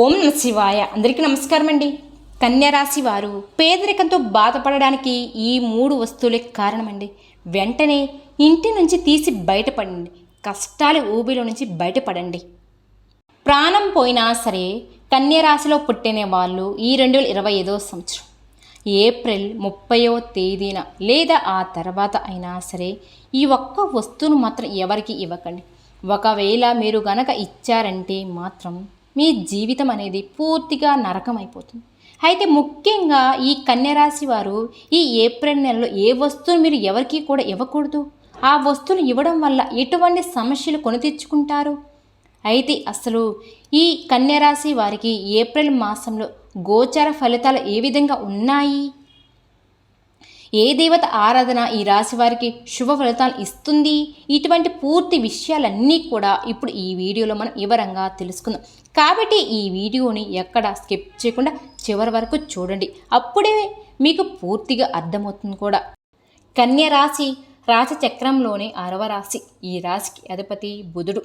ఓం నమ శివాయ అందరికీ నమస్కారం అండి కన్యరాశి వారు పేదరికంతో బాధపడడానికి ఈ మూడు వస్తువులే కారణమండి. వెంటనే ఇంటి నుంచి తీసి బయటపడండి. కష్టాల ఊబిలో నుంచి బయటపడండి. ప్రాణం పోయినా సరే కన్యరాశిలో పుట్టిన వాళ్ళు ఈ రెండు వేల ఇరవై ఐదో సంవత్సరం. ఏప్రిల్ ముప్పయో తేదీన లేదా ఆ తర్వాత అయినా సరే ఈ ఒక్క వస్తువును మాత్రం ఎవరికి ఇవ్వకండి. ఒకవేళ మీరు గనక ఇచ్చారంటే మాత్రం మీ జీవితం అనేది పూర్తిగా నరకం అయిపోతుంది అయితే ముఖ్యంగా ఈ కన్యరాశి వారు ఈ ఏప్రిల్ నెలలో ఏ వస్తువును మీరు ఎవరికి కూడా ఇవ్వకూడదు? ఆ వస్తువులు ఇవ్వడం వల్ల ఎటువంటి సమస్యలు కొని తెచ్చుకుంటారు? అయితే అసలు ఈ కన్యరాశి వారికి ఏప్రిల్ మాసంలో గోచర ఫలితాలు ఏ విధంగా ఉన్నాయి? ఏ దేవత ఆరాధన ఈ రాశి వారికి శుభ ఫలితాలు ఇస్తుంది? ఇటువంటి పూర్తి విషయాలన్నీ కూడా ఇప్పుడు ఈ వీడియోలో మనం వివరంగా తెలుసుకుందాం. కాబట్టి ఈ వీడియోని ఎక్కడ స్కిప్ చేయకుండా చివరి వరకు చూడండి. అప్పుడే మీకు పూర్తిగా అర్థమవుతుంది కూడా. కన్య రాశి రాశి చక్రంలోని ఆరవ రాశి. ఈ రాశికి అధిపతి బుధుడు.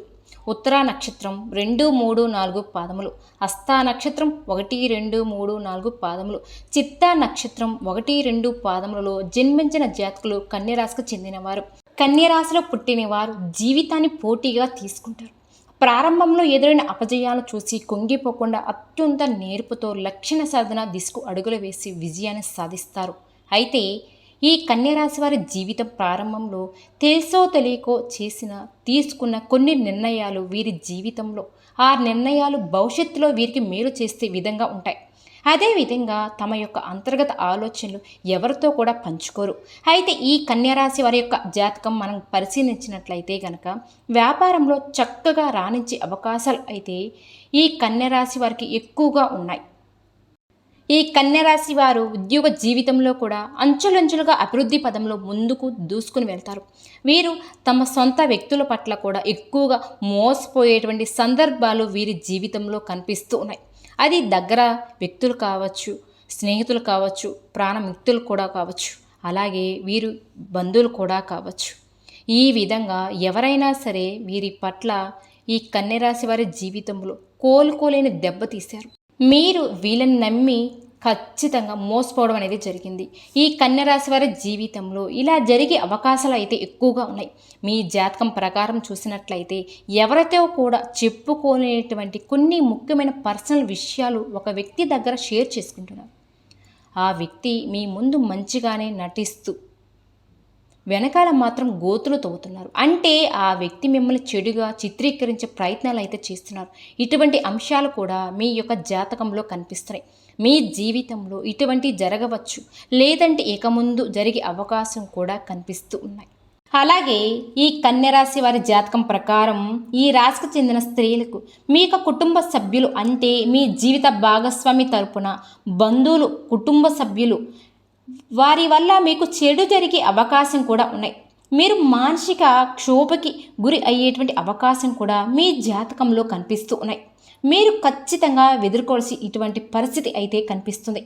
ఉత్తరా నక్షత్రం రెండు మూడు నాలుగు పాదములు హస్తా నక్షత్రం ఒకటి రెండు మూడు నాలుగు పాదములు చిత్తా నక్షత్రం ఒకటి రెండు పాదములలో జన్మించిన జాతకులు కన్యరాశికి చెందినవారు. కన్యరాశిలో పుట్టినవారు జీవితాన్ని పోటీగా తీసుకుంటారు. ప్రారంభంలో ఎదురైన అపజయాలను చూసి కుంగిపోకుండా అత్యంత నేర్పుతో లక్షణ సాధన దిశకు అడుగులు వేసి విజయాన్ని సాధిస్తారు. అయితే ఈ కన్యరాశి వారి జీవితం ప్రారంభంలో తెలుసో తెలియకో చేసిన తీసుకున్న కొన్ని నిర్ణయాలు వీరి జీవితంలో. ఆ నిర్ణయాలు భవిష్యత్తులో వీరికి మేలు చేసే విధంగా ఉంటాయి. అదేవిధంగా తమ యొక్క అంతర్గత ఆలోచనలు ఎవరితో కూడా పంచుకోరు. అయితే ఈ కన్యరాశి వారి యొక్క జాతకం మనం పరిశీలించినట్లయితే కనుక వ్యాపారంలో చక్కగా రాణించే అవకాశాలు అయితే ఈ కన్యరాశి వారికి ఎక్కువగా ఉన్నాయి. ఈ కన్యరాశి వారు ఉద్యోగ జీవితంలో కూడా అంచులంచులుగా అభివృద్ధి పదంలో ముందుకు దూసుకుని వెళ్తారు. వీరు తమ సొంత వ్యక్తుల పట్ల కూడా ఎక్కువగా మోసపోయేటువంటి సందర్భాలు వీరి జీవితంలో కనిపిస్తూ ఉన్నాయి. అది దగ్గర వ్యక్తులు కావచ్చు స్నేహితులు కావచ్చు ప్రాణమిత్రులు కూడా కావచ్చు అలాగే వీరు బంధువులు కూడా కావచ్చు. ఈ విధంగా ఎవరైనా సరే వీరి పట్ల ఈ కన్యరాశి వారి జీవితంలో కోలుకోలేని దెబ్బతీశారు మీరు వీళ్ళని నమ్మి ఖచ్చితంగా మోసపోవడం అనేది జరిగింది. ఈ కన్యరాశి వారి జీవితంలో ఇలా జరిగే అవకాశాలు అయితే ఎక్కువగా ఉన్నాయి. మీ జాతకం ప్రకారం చూసినట్లయితే ఎవరితో కూడా చెప్పుకోలేటువంటి కొన్ని ముఖ్యమైన పర్సనల్ విషయాలు ఒక వ్యక్తి దగ్గర షేర్ చేసుకుంటున్నారు. ఆ వ్యక్తి మీ ముందు మంచిగానే నటిస్తూ వెనకాల మాత్రం గోతులు తవ్వుతున్నారు. అంటే ఆ వ్యక్తి మిమ్మల్ని చెడుగా చిత్రీకరించే ప్రయత్నాలు అయితే చేస్తున్నారు. ఇటువంటి అంశాలు కూడా మీ యొక్క జాతకంలో కనిపిస్తున్నాయి. మీ జీవితంలో ఇటువంటి జరగవచ్చు. లేదంటే ఇక ముందు జరిగే అవకాశం కూడా కనిపిస్తూ ఉన్నాయి. అలాగే ఈ కన్యరాశి వారి జాతకం ప్రకారం ఈ రాశికి చెందిన స్త్రీలకు మీ యొక్క కుటుంబ సభ్యులు అంటే మీ జీవిత భాగస్వామి తరపున బంధువులు కుటుంబ సభ్యులు వారి వల్ల మీకు చెడు జరిగే అవకాశం కూడా ఉన్నాయి. మీరు మానసిక క్షోభకి గురి అయ్యేటువంటి అవకాశం కూడా మీ జాతకంలో కనిపిస్తూ ఉన్నాయి. మీరు ఖచ్చితంగా ఎదుర్కోవాల్సి ఇటువంటి పరిస్థితి అయితే కనిపిస్తుంది.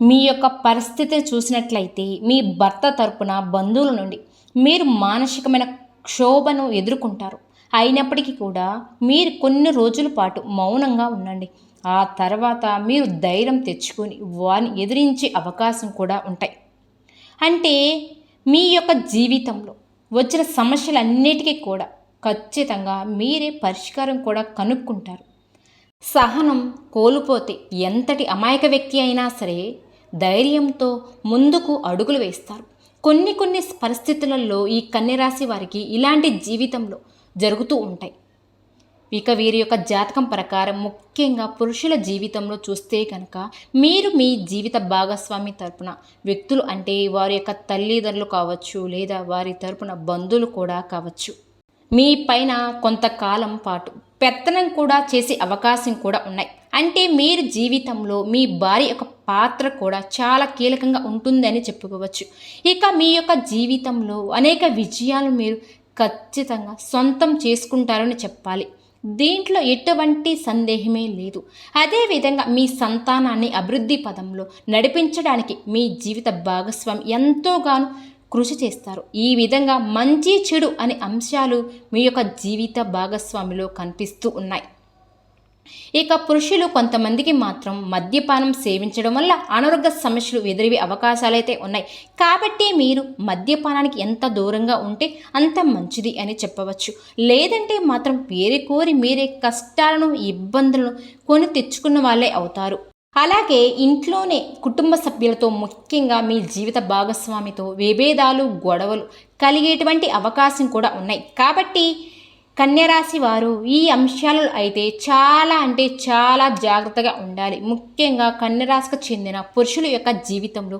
మీ యొక్క పరిస్థితిని చూసినట్లయితే మీ భర్త తరపున బంధువుల నుండి మీరు మానసికమైన క్షోభను ఎదుర్కొంటారు. అయినప్పటికీ కూడా మీరు కొన్ని రోజుల పాటు మౌనంగా ఉండండి. ఆ తర్వాత మీరు ధైర్యం తెచ్చుకొని వారిని ఎదిరించే అవకాశం కూడా ఉంటాయి. అంటే మీ యొక్క జీవితంలో వచ్చిన సమస్యలన్నిటికీ కూడా ఖచ్చితంగా మీరే పరిష్కారం కూడా కనుక్కుంటారు. సహనం కోల్పోతే ఎంతటి అమాయక వ్యక్తి అయినా సరే ధైర్యంతో ముందుకు అడుగులు వేస్తారు. కొన్ని కొన్ని పరిస్థితులలో ఈ కన్యరాశి వారికి ఇలాంటి జీవితంలో జరుగుతూ ఉంటాయి. ఇక వీరి యొక్క జాతకం ప్రకారం ముఖ్యంగా పురుషుల జీవితంలో చూస్తే కనుక మీరు మీ జీవిత భాగస్వామి తరపున వ్యక్తులు అంటే వారి యొక్క తల్లిదండ్రులు కావచ్చు లేదా వారి తరపున బంధువులు కూడా కావచ్చు. మీ పైన కొంతకాలం పాటు పెత్తనం కూడా చేసే అవకాశం కూడా ఉన్నాయి. అంటే మీరు జీవితంలో మీ భార్య యొక్క పాత్ర కూడా చాలా కీలకంగా ఉంటుందని చెప్పుకోవచ్చు. ఇక మీ యొక్క జీవితంలో అనేక విజయాలు మీరు ఖచ్చితంగా సొంతం చేసుకుంటారని చెప్పాలి. దీంట్లో ఎటువంటి సందేహమే లేదు. అదేవిధంగా మీ సంతానాన్ని అభివృద్ధి పదంలో నడిపించడానికి మీ జీవిత భాగస్వామి ఎంతోగానో కృషి చేస్తారు. ఈ విధంగా మంచి చెడు అనే అంశాలు మీ యొక్క జీవిత భాగస్వామిలో కనిపిస్తూ ఉన్నాయి. ఇక పురుషులు కొంతమందికి మాత్రం మద్యపానం సేవించడం వల్ల అనారోగ్య సమస్యలు ఎదురవే అవకాశాలైతే ఉన్నాయి. కాబట్టి మీరు మద్యపానానికి ఎంత దూరంగా ఉంటే అంత మంచిది అని చెప్పవచ్చు. లేదంటే మాత్రం వేరే కోరి మీరే కష్టాలను ఇబ్బందులను కొని తెచ్చుకున్న వాళ్ళే అవుతారు. అలాగే ఇంట్లోనే కుటుంబ సభ్యులతో ముఖ్యంగా మీ జీవిత భాగస్వామితో విభేదాలు గొడవలు కలిగేటువంటి అవకాశం కూడా ఉన్నాయి. కాబట్టి కన్యరాశి వారు ఈ అంశాలలో అయితే చాలా అంటే చాలా జాగ్రత్తగా ఉండాలి. ముఖ్యంగా కన్యరాశికి చెందిన పురుషుల యొక్క జీవితంలో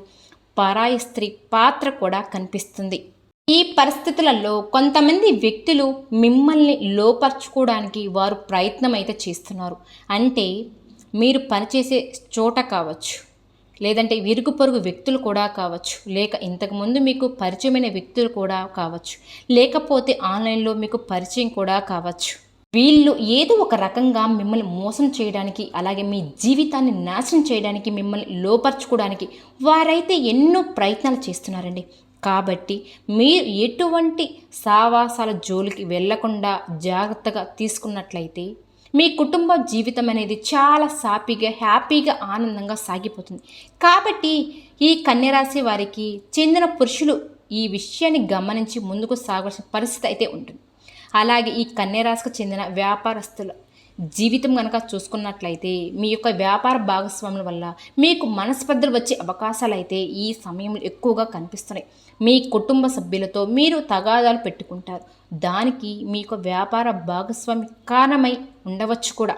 పరాయి స్త్రీ పాత్ర కూడా కనిపిస్తుంది. ఈ పరిస్థితులలో కొంతమంది వ్యక్తులు మిమ్మల్ని లోపరుచుకోవడానికి వారు ప్రయత్నం అయితే చేస్తున్నారు. అంటే మీరు పనిచేసే చోట కావచ్చు. లేదంటే విరుగు పొరుగు వ్యక్తులు కూడా కావచ్చు. లేక ఇంతకుముందు మీకు పరిచయమైన వ్యక్తులు కూడా కావచ్చు. లేకపోతే ఆన్లైన్లో మీకు పరిచయం కూడా కావచ్చు. వీళ్ళు ఏదో ఒక రకంగా మిమ్మల్ని మోసం చేయడానికి అలాగే మీ జీవితాన్ని నాశనం చేయడానికి మిమ్మల్ని లోపరచుకోవడానికి వారైతే ఎన్నో ప్రయత్నాలు చేస్తున్నారండి. కాబట్టి మీరు ఎటువంటి సావాసాల జోలికి వెళ్ళకుండా జాగ్రత్తగా తీసుకున్నట్లయితే మీ కుటుంబ జీవితం అనేది చాలా సాపీగా హ్యాపీగా ఆనందంగా సాగిపోతుంది. కాబట్టి ఈ కన్యరాశి వారికి చెందిన పురుషులు ఈ విషయాన్ని గమనించి ముందుకు సాగాల్సిన పరిస్థితి అయితే ఉంటుంది. అలాగే ఈ కన్యరాశికి చెందిన వ్యాపారస్తులు జీవితం కనుక చూసుకున్నట్లయితే మీ యొక్క వ్యాపార భాగస్వాముల వల్ల మీకు మనస్పర్ధలు వచ్చే అవకాశాలు అయితే ఈ సమయంలో ఎక్కువగా కనిపిస్తున్నాయి. మీ కుటుంబ సభ్యులతో మీరు తగాదాలు పెట్టుకుంటారు. దానికి మీ యొక్క వ్యాపార భాగస్వామి కారణమై ఉండవచ్చు కూడా.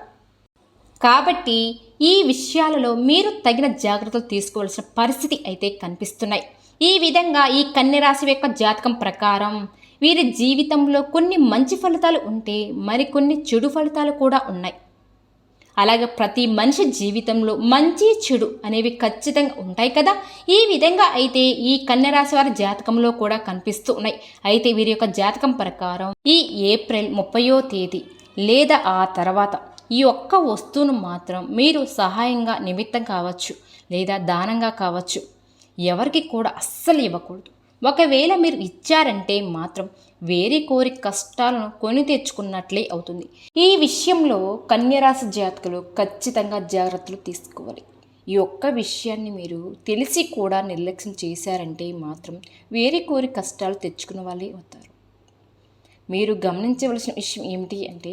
కాబట్టి ఈ విషయాలలో మీరు తగిన జాగ్రత్తలు తీసుకోవాల్సిన పరిస్థితి అయితే కనిపిస్తున్నాయి. ఈ విధంగా ఈ కన్యరాశి యొక్క జాతకం ప్రకారం వీరి జీవితంలో కొన్ని మంచి ఫలితాలు ఉంటే మరికొన్ని చెడు ఫలితాలు కూడా ఉన్నాయి. అలాగే ప్రతి మనిషి జీవితంలో మంచి చెడు అనేవి ఖచ్చితంగా ఉంటాయి కదా? ఈ విధంగా అయితే ఈ కన్యరాశి వారి జాతకంలో కూడా కనిపిస్తూ ఉన్నాయి అయితే వీరి యొక్క జాతకం ప్రకారం ఈ ఏప్రిల్ ముప్పయో తేదీ లేదా ఆ తర్వాత ఈ ఒక్క వస్తువును మాత్రం మీరు సహాయంగా నిమిత్తం కావచ్చు లేదా దానంగా కావచ్చు. ఎవరికి కూడా అస్సలు ఇవ్వకూడదు. ఒకవేళ మీరు ఇచ్చారంటే మాత్రం వేరే కోరి కష్టాలను కొని తెచ్చుకున్నట్లే అవుతుంది. ఈ విషయంలో కన్యరాశి జాతకులు ఖచ్చితంగా జాగ్రత్తలు తీసుకోవాలి. ఈ ఒక్క విషయాన్ని మీరు తెలిసి కూడా నిర్లక్ష్యం చేశారంటే మాత్రం వేరే కోరి కష్టాలు తెచ్చుకున్న వాళ్ళే అవుతారు. మీరు గమనించవలసిన విషయం ఏమిటి అంటే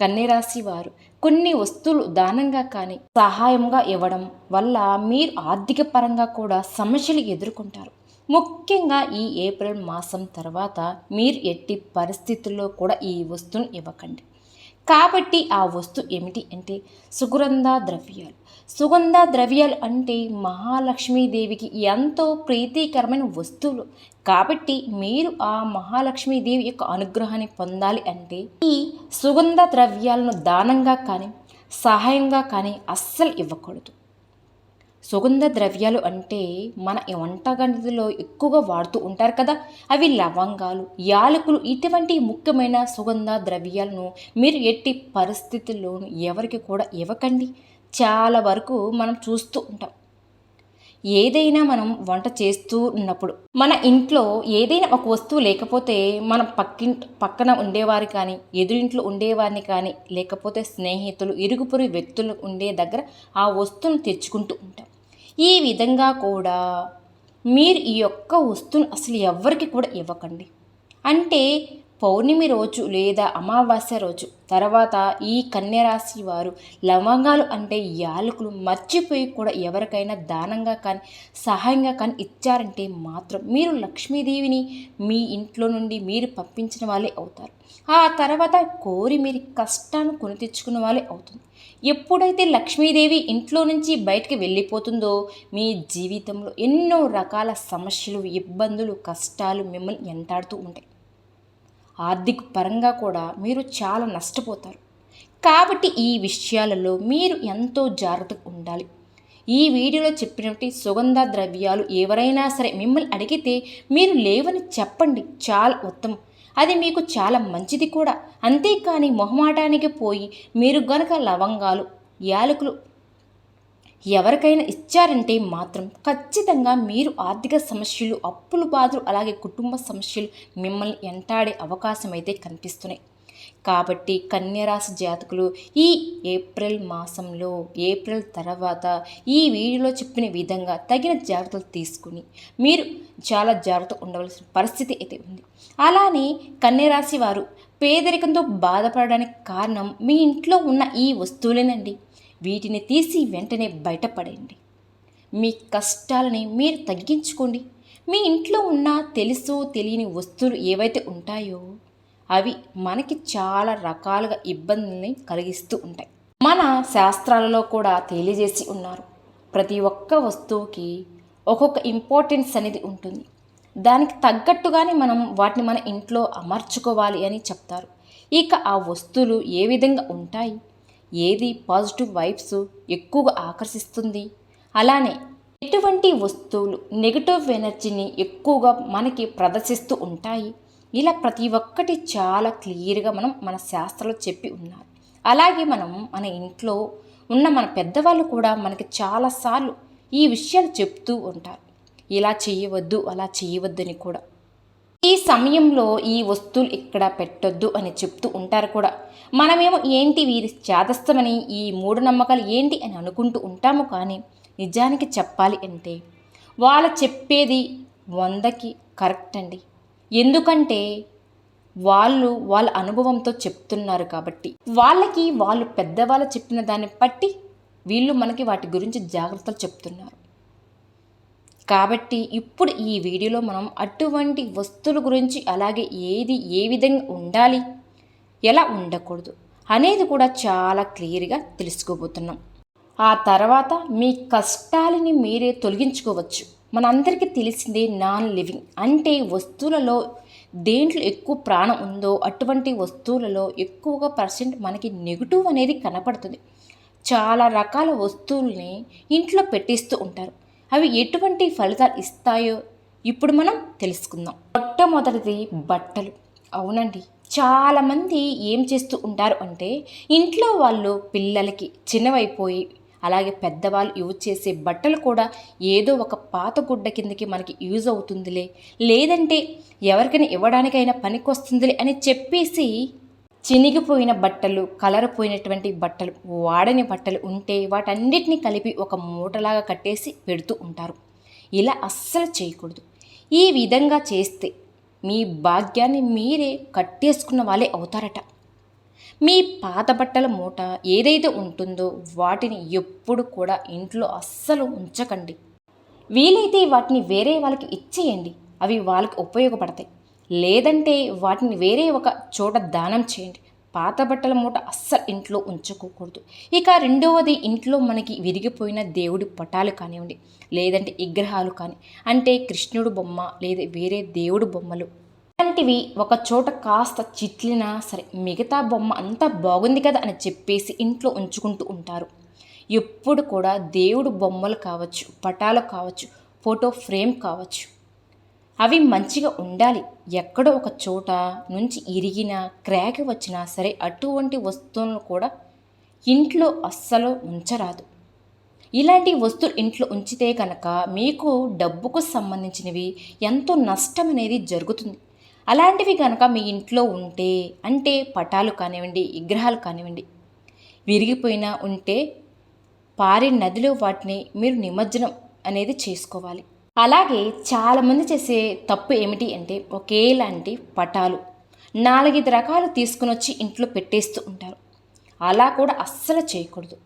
కన్యరాశి వారు కొన్ని వస్తువులు దానంగా కానీ సహాయంగా ఇవ్వడం వల్ల మీరు ఆర్థిక పరంగా కూడా సమస్యలు ఎదుర్కొంటారు. ముఖ్యంగా ఈ ఏప్రిల్ మాసం తర్వాత మీరు ఎట్టి పరిస్థితుల్లో కూడా ఈ వస్తువును ఇవ్వకండి. కాబట్టి ఆ వస్తువు ఏమిటి అంటే సుగంధ ద్రవ్యాలు. సుగంధ ద్రవ్యాలు అంటే మహాలక్ష్మీదేవికి ఎంతో ప్రీతికరమైన వస్తువులు. కాబట్టి మీరు ఆ మహాలక్ష్మీదేవి యొక్క అనుగ్రహాన్ని పొందాలి అంటే ఈ సుగంధ ద్రవ్యాలను దానంగా కానీ సహాయంగా కానీ అస్సలు ఇవ్వకూడదు. సుగంధ ద్రవ్యాలు అంటే మన వంటగదిలో ఎక్కువగా వాడుతూ ఉంటారు కదా. అవి లవంగాలు యాలకులు ఇటువంటి ముఖ్యమైన సుగంధ ద్రవ్యాలను మీరు ఎట్టి పరిస్థితుల్లోనూ ఎవరికి కూడా ఇవ్వకండి. చాలా వరకు మనం చూస్తూ ఉంటాం. ఏదైనా మనం వంట చేస్తూ ఉన్నప్పుడు మన ఇంట్లో ఏదైనా ఒక వస్తువు లేకపోతే మనం పక్కింటి పక్కన ఉండేవారు కానీ ఎదురింట్లో ఉండేవారిని కానీ లేకపోతే స్నేహితులు ఇరుగుపొరి వ్యక్తులు ఉండే దగ్గర ఆ వస్తువును తెచ్చుకుంటూ ఉంటాం. ఈ విధంగా కూడా మీరు ఈ యొక్క వస్తువును అసలు ఎవరికి కూడా ఇవ్వకండి. అంటే పౌర్ణమి రోజు లేదా అమావాస్య రోజు తర్వాత ఈ కన్యరాశి వారు లవంగాలు అంటే యాలకులు మర్చిపోయి కూడా ఎవరికైనా దానంగా కానీ సహాయంగా కానీ ఇచ్చారంటే మాత్రం మీరు లక్ష్మీదేవిని మీ ఇంట్లో నుండి మీరు పంపించిన వాళ్ళే అవుతారు. ఆ తర్వాత కోరి మీరు కష్టాన్ని కొని తెచ్చుకున్న వాళ్ళే అవుతుంది ఎప్పుడైతే లక్ష్మీదేవి ఇంట్లో నుంచి బయటికి వెళ్ళిపోతుందో మీ జీవితంలో ఎన్నో రకాల సమస్యలు ఇబ్బందులు కష్టాలు మిమ్మల్ని ఎంటాడుతూ ఉంటాయి. ఆర్థిక పరంగా కూడా మీరు చాలా నష్టపోతారు. కాబట్టి ఈ విషయాలలో మీరు ఎంతో జాగ్రత్తగా ఉండాలి. ఈ వీడియోలో చెప్పినట్టు సుగంధ ద్రవ్యాలు ఎవరైనా సరే మిమ్మల్ని అడిగితే మీరు లేవని చెప్పండి. చాలా ఉత్తమం. అది మీకు చాలా మంచిది కూడా. అంతేకాని మొహమాటానికి పోయి మీరు గనక లవంగాలు యాలకులు ఎవరికైనా ఇచ్చారంటే మాత్రం ఖచ్చితంగా మీరు ఆర్థిక సమస్యలు అప్పులు బాధలు అలాగే కుటుంబ సమస్యలు మిమ్మల్ని ఎంటాడే అవకాశం అయితే కనిపిస్తున్నాయి. కాబట్టి కన్యరాశి జాతకులు ఈ ఏప్రిల్ మాసంలో ఏప్రిల్ తర్వాత ఈ వీడియోలో చెప్పిన విధంగా తగిన జాగ్రత్తలు తీసుకుని మీరు చాలా జాగ్రత్త ఉండవలసిన పరిస్థితి అయితే ఉంది. అలానే కన్యరాశి వారు పేదరికంతో బాధపడడానికి కారణం మీ ఇంట్లో ఉన్న ఈ వస్తువులేనండి. వీటిని తీసి వెంటనే బయటపడండి మీ కష్టాలని మీరు తగ్గించుకోండి. మీ ఇంట్లో ఉన్న తెలుసో తెలియని వస్తువులు ఏవైతే ఉంటాయో అవి మనకి చాలా రకాలుగా ఇబ్బందుల్ని కలిగిస్తూ ఉంటాయి. మన శాస్త్రాలలో కూడా తెలియజేసి ఉన్నారు. ప్రతి ఒక్క వస్తువుకి ఒక్కొక్క ఇంపార్టెన్స్ అనేది ఉంటుంది. దానికి తగ్గట్టుగానే మనం వాటిని మన ఇంట్లో అమర్చుకోవాలి అని చెప్తారు. ఇక ఆ వస్తువులు ఏ విధంగా ఉంటాయి? ఏది పాజిటివ్ వైబ్స్ ఎక్కువగా ఆకర్షిస్తుంది? అలానే ఎటువంటి వస్తువులు నెగిటివ్ ఎనర్జీని ఎక్కువగా మనకి ప్రదర్శిస్తూ ఉంటాయి? ఇలా ప్రతి ఒక్కటి చాలా క్లియర్గా మనం మన శాస్త్రంలో చెప్పి ఉన్నారు. అలాగే మనం మన ఇంట్లో ఉన్న మన పెద్దవాళ్ళు కూడా మనకి చాలాసార్లు ఈ విషయాలు చెప్తూ ఉంటారు. ఇలా చేయవద్దు అలా చేయవద్దని కూడా. ఈ సమయంలో ఈ వస్తువులు ఇక్కడ పెట్టొద్దు అని చెప్తూ ఉంటారు కూడా. మనమేమో ఏంటి వీరి జాతస్థమని ఈ మూఢనమ్మకాలు ఏంటి అని అనుకుంటూ ఉంటాము కానీ నిజానికి చెప్పాలి అంటే వాళ్ళు చెప్పేది వందకి కరెక్ట్ అండి. ఎందుకంటే వాళ్ళు వాళ్ళ అనుభవంతో చెప్తున్నారు కాబట్టి. వాళ్ళకి వాళ్ళు పెద్దవాళ్ళు చెప్పిన దాన్ని బట్టి వీళ్ళు మనకి వాటి గురించి జాగ్రత్తలు చెప్తున్నారు. కాబట్టి ఇప్పుడు ఈ వీడియోలో మనం అటువంటి వస్తువుల గురించి అలాగే ఏది ఏ విధంగా ఉండాలి ఎలా ఉండకూడదు అనేది కూడా చాలా క్లియర్గా తెలుసుకోబోతున్నాం. ఆ తర్వాత మీ కష్టాలని మీరే తొలగించుకోవచ్చు. మనందరికీ తెలిసిందే నాన్ లివింగ్ అంటే వస్తువులలో దేంట్లో ఎక్కువ ప్రాణం ఉందో అటువంటి వస్తువులలో ఎక్కువగా పర్సెంట్ మనకి నెగిటివ్ అనేది కనపడుతుంది. చాలా రకాల వస్తువుల్ని ఇంట్లో పెట్టిస్తూ ఉంటారు. అవి ఎటువంటి ఫలితాలు ఇస్తాయో ఇప్పుడు మనం తెలుసుకుందాం. మొట్టమొదటిది బట్టలు. అవునండి. చాలామంది ఏం చేస్తూ ఉంటారు అంటే ఇంట్లో వాళ్ళు పిల్లలకి చిన్నవైపోయి అలాగే పెద్దవాళ్ళు యూజ్ చేసే బట్టలు కూడా ఏదో ఒక పాత గుడ్డ కిందకి మనకి యూజ్ అవుతుందిలే. లేదంటే ఎవరికైనా ఇవ్వడానికైనా పనికొస్తుందిలే అని చెప్పేసి చినిగిపోయిన బట్టలు కలర్ పోయినటువంటి బట్టలు వాడని బట్టలు ఉంటే వాటన్నిటిని కలిపి ఒక మూటలాగా కట్టేసి పెడుతూ ఉంటారు. ఇలా అస్సలు చేయకూడదు. ఈ విధంగా చేస్తే మీ భాగ్యాన్ని మీరే కట్టేసుకున్న వాళ్ళే అవుతారట. మీ పాత బట్టల మూట ఏదైతే ఉంటుందో వాటిని ఎప్పుడు కూడా ఇంట్లో అస్సలు ఉంచకండి. వీలైతే వాటిని వేరే వాళ్ళకి ఇచ్చేయండి. అవి వాళ్ళకి ఉపయోగపడతాయి. లేదంటే వాటిని వేరే ఒక చోట దానం చేయండి. పాత బట్టల మూట అస్సలు ఇంట్లో ఉంచుకోకూడదు. ఇక రెండవది ఇంట్లో మనకి విరిగిపోయిన దేవుడి పటాలు కానివ్వండి లేదంటే విగ్రహాలు కానీ అంటే కృష్ణుడు బొమ్మ లేదా వేరే దేవుడు బొమ్మలు. ఇలాంటివి ఒక చోట కాస్త చిట్లినా సరే మిగతా బొమ్మ అంతా బాగుంది కదా అని చెప్పేసి ఇంట్లో ఉంచుకుంటూ ఉంటారు. ఎప్పుడు కూడా దేవుడు బొమ్మలు కావచ్చు పటాలు కావచ్చు ఫోటో ఫ్రేమ్ కావచ్చు అవి మంచిగా ఉండాలి. ఎక్కడో ఒక చోట నుంచి ఇరిగిన క్రాక్ వచ్చినా సరే అటువంటి వస్తువులను కూడా ఇంట్లో అస్సలు ఉంచరాదు. ఇలాంటి వస్తువులు ఇంట్లో ఉంచితే కనుక మీకు డబ్బుకు సంబంధించినవి ఎంతో నష్టం అనేది జరుగుతుంది. అలాంటివి కనుక మీ ఇంట్లో ఉంటే అంటే పటాలు కానివ్వండి విగ్రహాలు కానివ్వండి విరిగిపోయినా ఉంటే పారే నదిలో వాటిని మీరు నిమజ్జనం అనేది చేసుకోవాలి. అలాగే చాలామంది చేసే తప్పు ఏమిటి అంటే ఒకేలాంటి పటాలు. నాలుగైదు రకాలు తీసుకుని వచ్చి ఇంట్లో పెట్టేస్తూ ఉంటారు. అలా కూడా అస్సలు చేయకూడదు.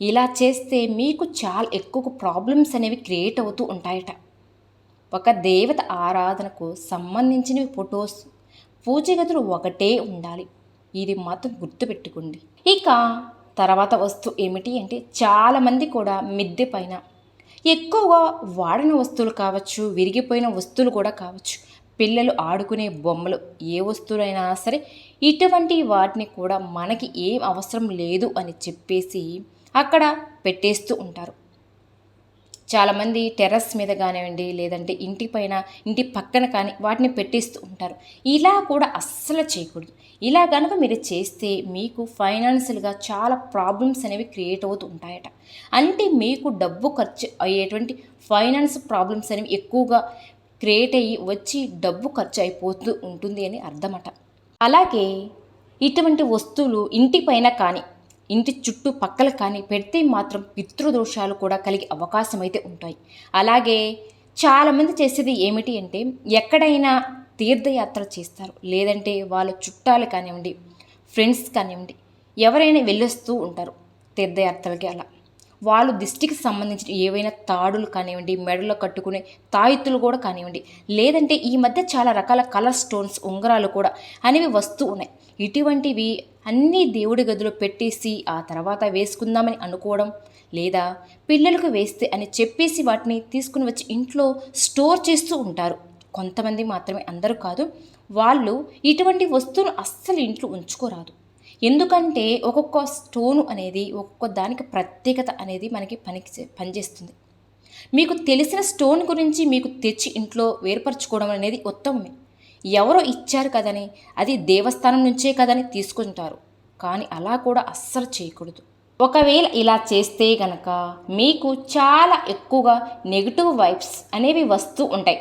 ఇలా చేస్తే మీకు చాలా ఎక్కువ ప్రాబ్లమ్స్ అనేవి క్రియేట్ అవుతూ ఉంటాయట. ఒక దేవత ఆరాధనకు సంబంధించిన ఫొటోస్ పూజ గదులు ఒకటే ఉండాలి. ఇది మాత్రం గుర్తుపెట్టుకోండి. ఇక తర్వాత వస్తువు ఏమిటి అంటే చాలామంది కూడా మిద్దె పైన ఎక్కువగా వాడిన వస్తువులు కావచ్చు విరిగిపోయిన వస్తువులు కూడా కావచ్చు. పిల్లలు ఆడుకునే బొమ్మలు ఏ వస్తువులైనా సరే ఇటువంటి వాటిని కూడా మనకి ఏం అవసరం లేదు అని చెప్పేసి అక్కడ పెట్టేస్తూ ఉంటారు. చాలామంది టెర్రస్ మీద కానివ్వండి లేదంటే ఇంటి పైన ఇంటి పక్కన కానీ వాటిని పెట్టేస్తూ ఉంటారు. ఇలా కూడా అస్సలు చేయకూడదు. ఇలా కనుక మీరు చేస్తే మీకు ఫైనాన్షియల్గా చాలా ప్రాబ్లమ్స్ అనేవి క్రియేట్ అవుతూ ఉంటాయట. అంటే మీకు డబ్బు ఖర్చు అయ్యేటువంటి ఫైనాన్స్ ప్రాబ్లమ్స్ అనేవి ఎక్కువగా క్రియేట్ అయ్యి వచ్చి డబ్బు ఖర్చు అయిపోతూ ఉంటుంది అని అర్థమట. అలాగే ఇటువంటి వస్తువులు ఇంటి పైన కానీ ఇంటి చుట్టూ పక్కల కానీ పెడితే మాత్రం పితృదోషాలు కూడా కలిగే అవకాశం అయితే ఉంటాయి. అలాగే చాలామంది చేసేది ఏమిటి అంటే ఎక్కడైనా తీర్థయాత్ర చేస్తారు. లేదంటే వాళ్ళ చుట్టాలు కానివ్వండి ఫ్రెండ్స్ కానివ్వండి ఎవరైనా వెళ్ళొస్తూ ఉంటారు తీర్థయాత్రలకి అలా. వాళ్ళు దిష్టికి సంబంధించిన ఏవైనా తాడులు కానివ్వండి మెడలో కట్టుకునే తాయెత్తులు కూడా కానివ్వండి లేదంటే ఈ మధ్య చాలా రకాల కలర్ స్టోన్స్ ఉంగరాలు కూడా అనేవి వస్తూ ఉన్నాయి. ఇటువంటివి అన్నీ దేవుడి గదిలో పెట్టేసి ఆ తర్వాత వేసుకుందామని అనుకోవడం లేదా పిల్లలకు వేస్తే అని చెప్పేసి వాటిని తీసుకుని వచ్చి ఇంట్లో స్టోర్ చేస్తూ ఉంటారు. కొంతమంది మాత్రమే అందరూ కాదు. వాళ్ళు ఇటువంటి వస్తువులు అస్సలు ఇంట్లో ఉంచుకోరాదు. ఎందుకంటే ఒక్కొక్క స్టోను అనేది ఒక్కొక్క దానికి ప్రత్యేకత అనేది మనకి పనికి పనిచేస్తుంది. మీకు తెలిసిన స్టోన్ గురించి మీకు తెచ్చి ఇంట్లో వేర్పరచుకోవడం అనేది ఉత్తమమే. ఎవరో ఇచ్చారు కదని అది దేవస్థానం నుంచే కదని తీసుకుంటారు. కానీ అలా కూడా అస్సలు చేయకూడదు. ఒకవేళ ఇలా చేస్తే గనక మీకు చాలా ఎక్కువగా నెగిటివ్ వైబ్స్ అనేవి వస్తూ ఉంటాయి.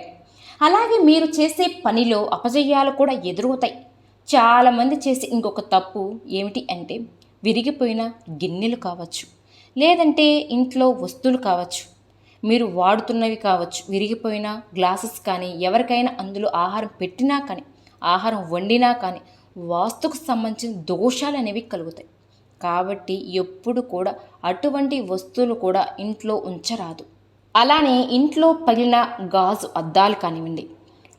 అలాగే మీరు చేసే పనిలో అపజయాలు కూడా ఎదురవుతాయి. చాలామంది చేసే ఇంకొక తప్పు ఏమిటి అంటే విరిగిపోయిన గిన్నెలు కావచ్చు లేదంటే ఇంట్లో వస్తువులు కావచ్చు. మీరు వాడుతున్నవి కావచ్చు విరిగిపోయిన గ్లాసెస్ కానీ ఎవరికైనా అందులో ఆహారం పెట్టినా కానీ ఆహారం వండినా కానీ వాస్తుకు సంబంధించిన దోషాలు అనేవి కలుగుతాయి. కాబట్టి ఎప్పుడు కూడా అటువంటి వస్తువులు కూడా ఇంట్లో ఉంచరాదు. అలానే ఇంట్లో పగిలిన గాజు అద్దాలు కానివ్వండి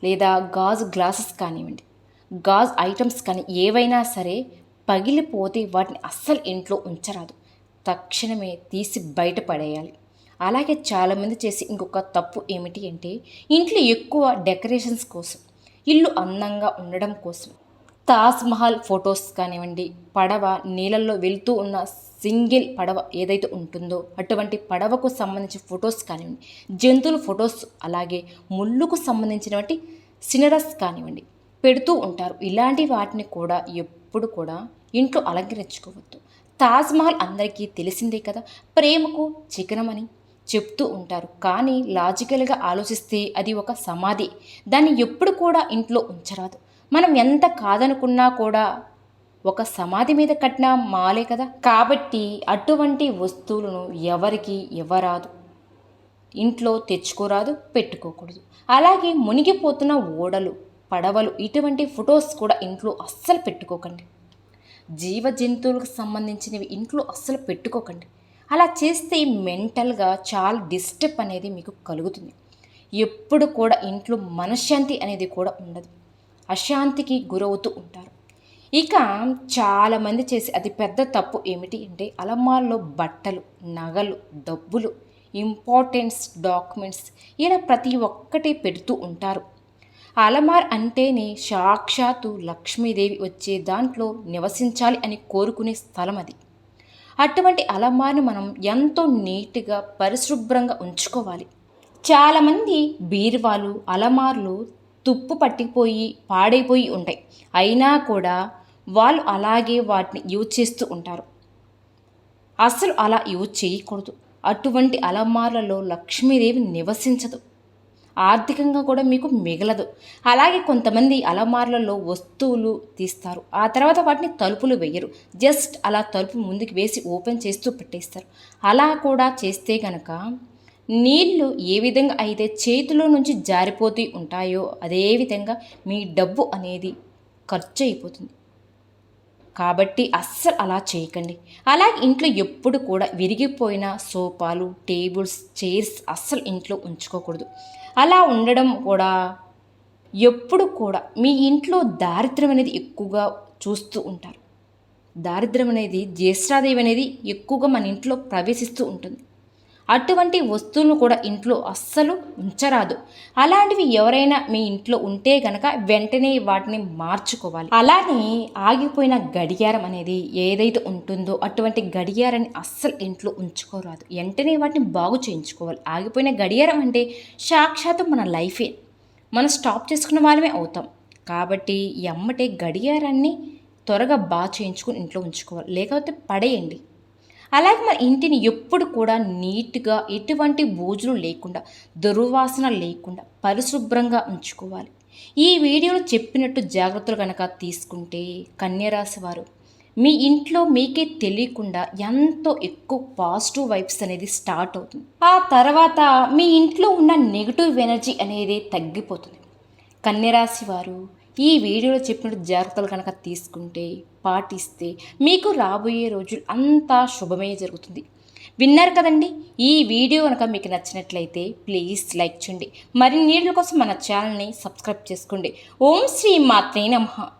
లేదా గాజు గ్లాసెస్ కానివ్వండి గాజు ఐటమ్స్ కానీ ఏవైనా సరే పగిలిపోతే వాటిని అస్సలు ఇంట్లో ఉంచరాదు. తక్షణమే తీసి బయటపడేయాలి అలాగే చాలామంది చేసే ఇంకొక తప్పు ఏమిటి అంటే ఇంట్లో ఎక్కువ డెకరేషన్స్ కోసం ఇల్లు అందంగా ఉండడం కోసం తాజ్ మహల్ ఫొటోస్ కానివ్వండి పడవ నీళ్ళల్లో వెళ్తూ ఉన్న సింగిల్ పడవ ఏదైతే ఉంటుందో అటువంటి పడవకు సంబంధించిన ఫొటోస్ కానివ్వండి జంతువుల ఫొటోస్ అలాగే ముళ్ళుకు సంబంధించినటువంటి సినరస్ కానివ్వండి పెడుతూ ఉంటారు. ఇలాంటి వాటిని కూడా ఎప్పుడు కూడా ఇంట్లో అలంకరించుకోవద్దు. తాజ్మహల్ అందరికీ తెలిసిందే కదా ప్రేమకు చికనమని చెప్తూ ఉంటారు. కానీ లాజికల్గా ఆలోచిస్తే అది ఒక సమాధి. దాన్ని ఎప్పుడు కూడా ఇంట్లో ఉంచరాదు. మనం ఎంత కాదనుకున్నా కూడా ఒక సమాధి మీద కట్టిన మాలే కదా. కాబట్టి అటువంటి వస్తువులను ఎవరికి ఇవ్వరాదు. ఇంట్లో తెచ్చుకోరాదు పెట్టుకోకూడదు. అలాగే మునిగిపోతున్న ఓడలు పడవలు ఇటువంటి ఫొటోస్ కూడా ఇంట్లో అస్సలు పెట్టుకోకండి. జీవ జంతువులకు సంబంధించినవి ఇంట్లో అస్సలు పెట్టుకోకండి. అలా చేస్తే మెంటల్గా చాలా డిస్టర్బ్ అనేది మీకు కలుగుతుంది. ఎప్పుడు కూడా ఇంట్లో మనశ్శాంతి అనేది కూడా ఉండదు. అశాంతికి గురవుతూ ఉంటారు. ఇక చాలామంది చేసే అతి పెద్ద తప్పు ఏమిటి అంటే అలమాల్లో బట్టలు నగలు డబ్బులు ఇంపార్టెన్స్ డాక్యుమెంట్స్ ఇలా ప్రతి ఒక్కటి పెడుతూ ఉంటారు. అలమార్ అంటేనే సాక్షాత్తు లక్ష్మీదేవి వచ్చే దాంట్లో నివసించాలి అని కోరుకునే స్థలం అది. అటువంటి అలమార్ని మనం ఎంతో నీట్గా పరిశుభ్రంగా ఉంచుకోవాలి. చాలామంది బీరువాలు అలమార్లు తుప్పు పట్టిపోయి పాడైపోయి ఉంటాయి. అయినా కూడా వాళ్ళు అలాగే వాటిని యూజ్ చేస్తూ ఉంటారు. అసలు అలా యూజ్ చేయకూడదు. అటువంటి అలమార్లలో లక్ష్మీదేవి నివసించదు. ఆర్థికంగా కూడా మీకు మిగలదు. అలాగే కొంతమంది అలమార్లలో వస్తువులు తీస్తారు. ఆ తర్వాత వాటిని తలుపులు వేయరు. జస్ట్ అలా తలుపు ముందుకు వేసి ఓపెన్ చేస్తూ పెట్టేస్తారు. అలా కూడా చేస్తే కనుక నీళ్ళు ఏ విధంగా అయితే చేతిలో నుంచి జారిపోతూ ఉంటాయో అదేవిధంగా మీ డబ్బు అనేది ఖర్చు అయిపోతుంది. కాబట్టి అస్సలు అలా చేయకండి. అలాగే ఇంట్లో ఎప్పుడు కూడా విరిగిపోయిన సోఫాలు టేబుల్స్ చైర్స్ అస్సలు ఇంట్లో ఉంచుకోకూడదు. అలా ఉండడం కూడా ఎప్పుడు కూడా మీ ఇంట్లో దారిద్ర్యం అనేది ఎక్కువగా చూస్తూ ఉంటారు. దారిద్ర్యం అనేది జ్యేష్ఠాదేవి అనేది ఎక్కువగా మన ఇంట్లో ప్రవేశిస్తూ ఉంటుంది. అటువంటి వస్తువులు కూడా ఇంట్లో అస్సలు ఉంచరాదు. అలాంటివి ఎవరైనా మీ ఇంట్లో ఉంటే గనక వెంటనే వాటిని మార్చుకోవాలి. అలానే ఆగిపోయిన గడియారం అనేది ఏదైతే ఉంటుందో అటువంటి గడియారాన్ని అస్సలు ఇంట్లో ఉంచుకోరాదు. వెంటనే వాటిని బాగు చేయించుకోవాలి. ఆగిపోయిన గడియారం అంటే సాక్షాత్తు మన లైఫే. మనం స్టాప్ చేసుకున్న వాళ్ళమే అవుతాం. కాబట్టి ఎమ్మటే గడియారాన్ని త్వరగా బాగా చేయించుకొని ఇంట్లో ఉంచుకోవాలి. లేకపోతే పడేయండి. అలాగే మన ఇంటిని ఎప్పుడు కూడా నీట్గా ఎటువంటి బూజులు లేకుండా దుర్వాసన లేకుండా పరిశుభ్రంగా ఉంచుకోవాలి. ఈ వీడియోలో చెప్పినట్టు జాగ్రత్తలు కనుక తీసుకుంటే కన్యరాశి వారు మీ ఇంట్లో మీకే తెలియకుండా ఎంతో ఎక్కువ పాజిటివ్ వైబ్స్ అనేది స్టార్ట్ అవుతుంది. ఆ తర్వాత మీ ఇంట్లో ఉన్న నెగిటివ్ ఎనర్జీ అనేది తగ్గిపోతుంది. కన్యరాశి వారు ఈ వీడియోలో చెప్పిన జాగ్రత్తలు కనుక తీసుకుంటే పాటిస్తే మీకు రాబోయే రోజులు అంతా శుభమే జరుగుతుంది. విన్నారు కదండి? ఈ వీడియో కనుక మీకు నచ్చినట్లయితే ప్లీజ్ లైక్ చేయండి. మరిన్ని వీడియోల కోసం మన ఛానల్ని సబ్స్క్రైబ్ చేసుకోండి. ఓం శ్రీ మాత్రే నమః.